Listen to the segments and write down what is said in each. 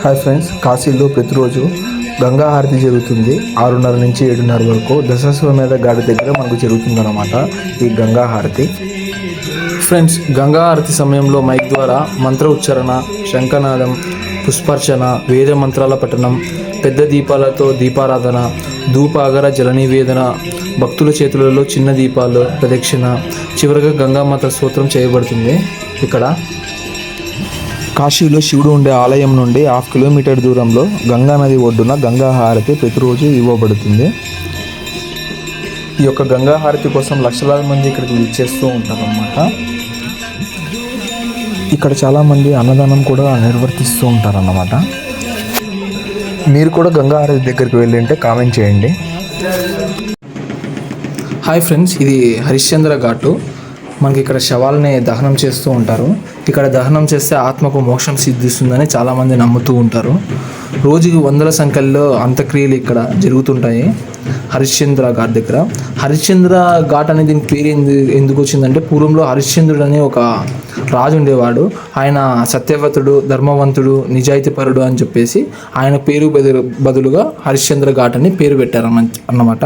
Hi friends కాశీలో ప్రతిరోజు గంగా హారతి జరుగుతుంది. ఆరున్నర నుంచి ఏడున్నర వరకు దశాశ్వమేధ గాడి దగ్గర మనకు జరుగుతుందన్నమాట ఈ గంగా హారతి. ఫ్రెండ్స్ గంగా హారతి సమయంలో మైక్ ద్వారా మంత్ర ఉచ్చారణ శంఖనాదం పుష్పర్చన వేద మంత్రాల పఠనం పెద్ద దీపాలతో దీపారాధన ధూపాగర జల నివేదన భక్తుల చేతులలో చిన్న దీపాలు ప్రదక్షిణ చివరగా గంగామాత స్తోత్రం చేయబడుతుంది. ఇక్కడ కాశీలో శివుడు ఉండే ఆలయం నుండి హాఫ్ కిలోమీటర్ దూరంలో గంగా నది ఒడ్డున గంగా హారతి ప్రతిరోజు ఇవ్వబడుతుంది. ఈ యొక్క గంగా హారతి కోసం లక్షలాది మంది ఇక్కడికి విచ్చేస్తూ ఉంటారన్నమాట. ఇక్కడ చాలామంది అన్నదానం కూడా నిర్వర్తిస్తూ ఉంటారన్నమాట. మీరు కూడా గంగా హారతి దగ్గరికి వెళ్ళింటే కామెంట్ చేయండి. హాయ్ ఫ్రెండ్స్ ఇది హరిశ్చంద్ర ఘాటు. మనకి ఇక్కడ శవాలని దహనం చేస్తూ ఉంటారు. ఇక్కడ దహనం చేస్తే ఆత్మకు మోక్షం సిద్ధిస్తుందని చాలామంది నమ్ముతూ ఉంటారు. రోజుకి వందల సంఖ్యలో అంత్యక్రియలు ఇక్కడ జరుగుతుంటాయి. హరిశ్చంద్ర ఘాట్ దగ్గర. హరిశ్చంద్ర ఘాట్ అనే దీనికి పేరు ఎందు ఎందుకు వచ్చిందంటే పూర్వంలో హరిశ్చంద్రుడు అనే ఒక రాజు ఉండేవాడు. ఆయన సత్యవతుడు ధర్మవంతుడు నిజాయితీపరుడు అని చెప్పేసి ఆయన పేరు బదులు బదులుగా హరిశ్చంద్ర ఘాట్ అని పేరు పెట్టారన్న అన్నమాట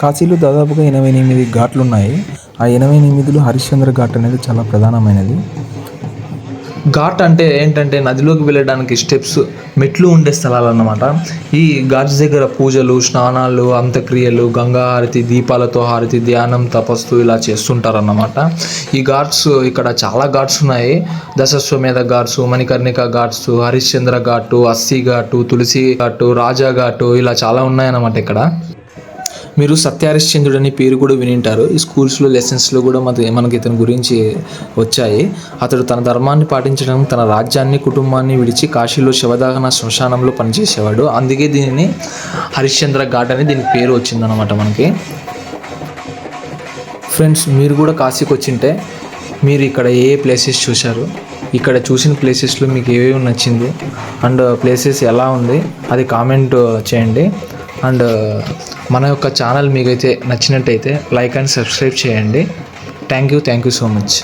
కాశీలో దాదాపుగా ఎనభై ఎనిమిది ఘాట్లు ఉన్నాయి. ఆ ఎనభై ఎనిమిదిలో హరిశ్చంద్ర ఘాట్ అనేది చాలా ప్రధానమైనది. ఘాట్ అంటే ఏంటంటే నదిలోకి వెళ్ళడానికి స్టెప్స్ మెట్లు ఉండే స్థలాలు అన్నమాట ఈ ఘాట్స్ దగ్గర పూజలు స్నానాలు అంత్యక్రియలు గంగా హారతి దీపాలతో హారతి ధ్యానం తపస్సు ఇలా చేస్తుంటారన్నమాట. ఈ ఘాట్స్ ఇక్కడ చాలా ఘాట్స్ ఉన్నాయి. దశస్వమేధ ఘాట్స్ మణికర్ణిక ఘాట్స్ హరిశ్చంద్ర ఘాటు అస్సి ఘాటు తులసి ఘాటు రాజా ఘాటు ఇలా చాలా ఉన్నాయన్నమాట ఇక్కడ. మీరు సత్యహరిశ్చంద్రుడు అనే పేరు కూడా వినింటారు. ఈ స్కూల్స్లో లెసన్స్లో కూడా మన మనకి ఇతని గురించి వచ్చాయి. అతడు తన ధర్మాన్ని పాటించడం తన రాజ్యాన్ని కుటుంబాన్ని విడిచి కాశీలో శివదాహన శ్మశానంలో పనిచేసేవాడు. అందుకే దీనిని హరిశ్చంద్ర ఘాట్ అని దీనికి పేరు వచ్చిందనమాట మనకి. ఫ్రెండ్స్ మీరు కూడా కాశీకి వచ్చింటే మీరు ఇక్కడ ఏ ప్లేసెస్ చూశారు? ఇక్కడ చూసిన ప్లేసెస్లో మీకు ఏవేవి నచ్చింది? అండ్ ప్లేసెస్ ఎలా ఉంది? అది కామెంట్ చేయండి. అండ్ మన యొక్క ఛానల్ మీకైతే నచ్చినట్టయితే లైక్ అండ్ సబ్స్క్రైబ్ చేయండి. Thank you thank you so much